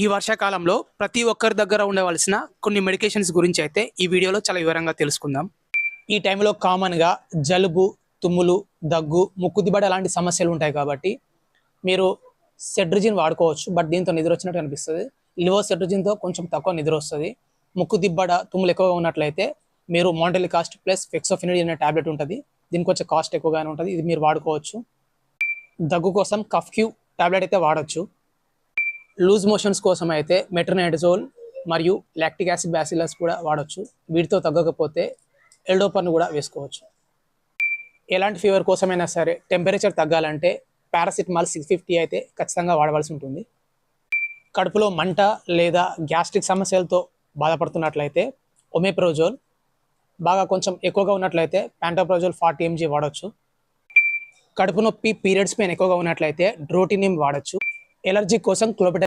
ఈ వర్షాకాలంలో ప్రతి ఒక్కరి దగ్గర ఉండవలసిన కొన్ని మెడికేషన్స్ గురించి అయితే ఈ వీడియోలో చాలా వివరంగా తెలుసుకుందాం. ఈ టైంలో కామన్గా జలుబు తుమ్ములు దగ్గు ముక్కు దిబ్బడ అలాంటి సమస్యలు ఉంటాయి కాబట్టి మీరు సెడ్రిజిన్ వాడుకోవచ్చు బట్ దీంతో నిద్ర వచ్చినట్టు అనిపిస్తుంది. లివో సెడ్రిజిన్తో కొంచెం తక్కువ నిద్ర వస్తుంది. ముక్కు దిబ్బడ తుమ్ములు ఎక్కువగా ఉన్నట్లయితే మీరు మోంటెల్ కాస్ట్ ప్లస్ ఫెక్సోఫినిడ్ అనే టాబ్లెట్ ఉంటుంది. దీనికి కొంచెం కాస్ట్ ఎక్కువగానే ఉంటుంది. ఇది మీరు వాడుకోవచ్చు. దగ్గు కోసం కఫ్ క్యూ టాబ్లెట్ అయితే వాడచ్చు. లూజ్ మోషన్స్ కోసం అయితే మెట్రనైడజోల్ మరియు లాక్టిక్ యాసిడ్ బ్యాసిలస్ కూడా వాడచ్చు. వీటితో తగ్గకపోతే ఎల్డోపర్ను కూడా వేసుకోవచ్చు. ఎలాంటి ఫీవర్ కోసమైనా సరే టెంపరేచర్ తగ్గాలంటే పారాసిటమాల్ సిక్స్ ఫిఫ్టీ అయితే ఖచ్చితంగా వాడవలసి ఉంటుంది. కడుపులో మంట లేదా గ్యాస్ట్రిక్ సమస్యలతో బాధపడుతున్నట్లయితే ఒమేప్రోజోల్ బాగా కొంచెం ఎక్కువగా ఉన్నట్లయితే ప్యాంటోప్రోజోల్ ఫార్టీ ఎంజీ వాడచ్చు. కడుపు నొప్పి పీరియడ్స్ పెయిన్ ఎక్కువగా ఉన్నట్లయితే డ్రోటినియం వాడచ్చు. ఎలర్జీ కోసం క్లోబిట